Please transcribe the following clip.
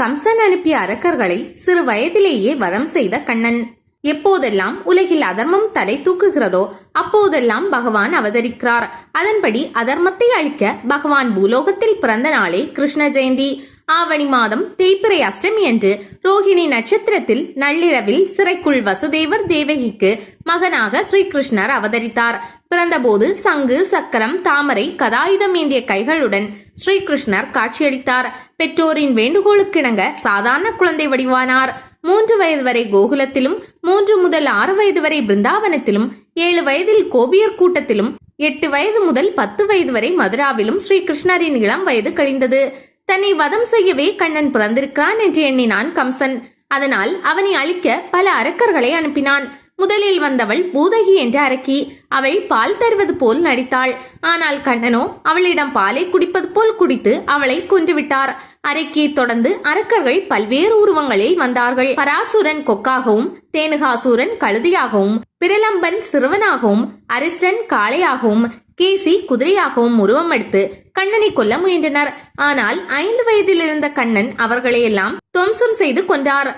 கம்சன் அனுப்பிய அரக்கர்களை சிறு வயதிலேயே வதம் செய்த கண்ணன். எப்போதெல்லாம் உலகில் அதர்மம் தலை தூக்குகிறதோ அப்போதெல்லாம் பகவான் அவதரிக்கிறார். அதன்படி அதர்மத்தை அழிக்க பகவான் பூலோகத்தில் பிறந்த நாளே கிருஷ்ண ஜெயந்தி. ஆவணி மாதம் தேய்பிறை அஷ்டமி என்று ரோஹிணி நட்சத்திரத்தில் நள்ளிரவில் சிறைக்குள் வசுதேவர் தேவகிக்கு மகனாக ஸ்ரீகிருஷ்ணர் அவதரித்தார். பிறந்தபோது சங்கு சக்கரம் தாமரை கதாயுதம் ஏந்திய கைகளுடன் ஸ்ரீகிருஷ்ணர் காட்சியளித்தார். பெற்றோரின் வேண்டுகோளுக்கிணங்க சாதாரண குழந்தை வடிவானார். மூன்று வயது வரை கோகுலத்திலும் மூன்று முதல் ஆறு வயது வரை பிருந்தாவனத்திலும் ஏழு வயதில் கோபியர் கூட்டத்திலும் எட்டு வயது முதல் பத்து வயது வரை மதுராவிலும் ஸ்ரீகிருஷ்ணரின் இளம் வயது கழிந்தது. தன்னை வதம் செய்யவே கண்ணன் பிறந்திருக்கிறான் என்று எண்ணினான் கம்சன். அதனால் அவனை அழிக்க பல அரக்கர்களை அனுப்பினான். முதலில் வந்தவள் பூதகி என்று அரக்கி அவள் பால் தருவது போல் நடித்தாள். ஆனால் கண்ணனோ அவளிடம் பாலை குடிப்பது போல் குடித்து அவளை கொன்றுவிட்டார். அரக்கியை தொடர்ந்து அரக்கர்கள் பல்வேறு உருவங்களில் வந்தார்கள். பராசுரன் கொக்காகவும் தேனுகாசூரன் கழுதியாகவும் பிரலம்பன் சிறுவனாகவும் அரிசன் காளையாகவும் கேசி குதிரையாகவும் உருவம் எடுத்து கண்ணனை கொல்ல முயன்றனர். ஆனால் ஐந்து வயதில் இருந்த கண்ணன் அவர்களையெல்லாம் துவம்சம் செய்து கொன்றார்.